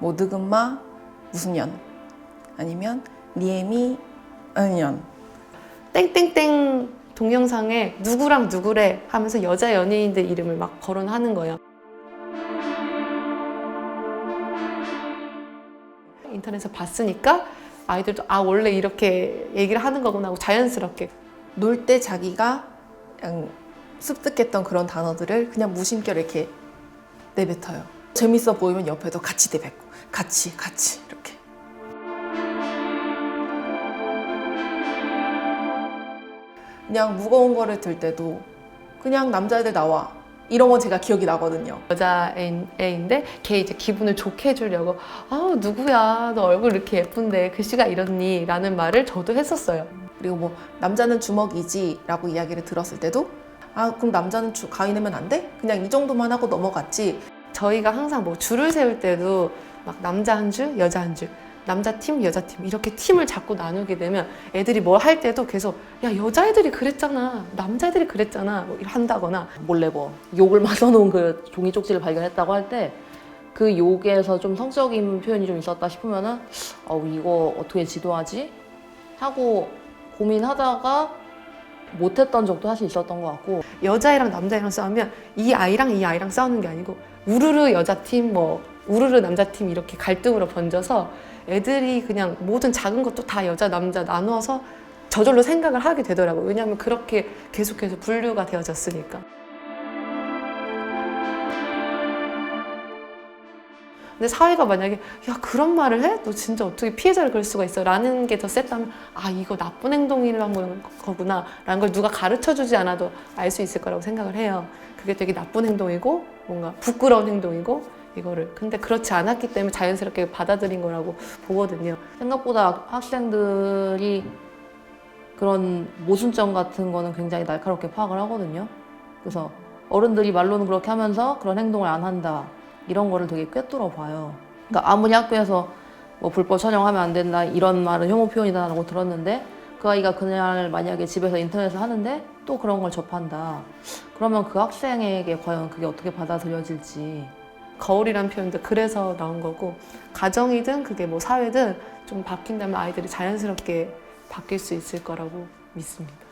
뭐 느금마 무슨 년 아니면 니에미 은년 땡땡땡 동영상에 누구랑 누구래 하면서 여자 연예인들 이름을 막 거론하는 거예요. 인터넷에서 봤으니까 아이들도 아 원래 이렇게 얘기를 하는 거구나 하고 자연스럽게 놀 때 자기가 그냥 습득했던 그런 단어들을 그냥 무심결 이렇게 내뱉어요. 재밌어 보이면 옆에도 같이 내뱉고 같이 같이 이렇게. 그냥 무거운 거를 들 때도 그냥 남자애들 나와 이런 건 제가 기억이 나거든요. 여자 애인데 걔 이제 기분을 좋게 해주려고 아 누구야 너 얼굴 이렇게 예쁜데 글씨가 이렇니 라는 말을 저도 했었어요. 그리고 뭐 남자는 주먹이지 라고 이야기를 들었을 때도 아 그럼 남자는 주, 가위 내면 안 돼? 그냥 이 정도만 하고 넘어갔지. 저희가 항상 뭐 줄을 세울 때도 막 남자 한 줄, 여자 한 줄, 남자 팀, 여자 팀 이렇게 팀을 자꾸 나누게 되면 애들이 뭘 할 때도 계속 야 여자애들이 그랬잖아, 남자애들이 그랬잖아 뭐 한다거나 몰래 뭐 욕을 막 써놓은 그 종이 쪽지를 발견했다고 할 때 그 욕에서 좀 성적인 표현이 좀 있었다 싶으면은 어 이거 어떻게 지도하지? 하고 고민하다가 못했던 적도 사실 있었던 것 같고 여자애랑 남자애랑 싸우면 이 아이랑 이 아이랑 싸우는 게 아니고 우르르 여자 팀, 뭐 우르르 남자 팀 이렇게 갈등으로 번져서 애들이 그냥 모든 작은 것도 다 여자 남자 나누어서 저절로 생각을 하게 되더라고요. 왜냐하면 그렇게 계속해서 분류가 되어졌으니까. 근데 사회가 만약에 야 그런 말을 해? 너 진짜 어떻게 피해자를 그럴 수가 있어? 라는 게 더 셌다면 아 이거 나쁜 행동이라는 거구나 라는 걸 누가 가르쳐주지 않아도 알 수 있을 거라고 생각을 해요. 그게 되게 나쁜 행동이고 뭔가 부끄러운 행동이고 이거를 근데 그렇지 않았기 때문에 자연스럽게 받아들인 거라고 보거든요. 생각보다 학생들이 그런 모순점 같은 거는 굉장히 날카롭게 파악을 하거든요. 그래서 어른들이 말로는 그렇게 하면서 그런 행동을 안 한다. 이런 거를 되게 꿰뚫어 봐요. 그러니까 아무리 학교에서 뭐 불법 촬영하면 안 된다 이런 말은 혐오 표현이다라고 들었는데 그 아이가 그날 만약에 집에서 인터넷을 하는데 또 그런 걸 접한다. 그러면 그 학생에게 과연 그게 어떻게 받아들여질지 거울이란 표현도 그래서 나온 거고 가정이든 그게 뭐 사회든 좀 바뀐다면 아이들이 자연스럽게 바뀔 수 있을 거라고 믿습니다.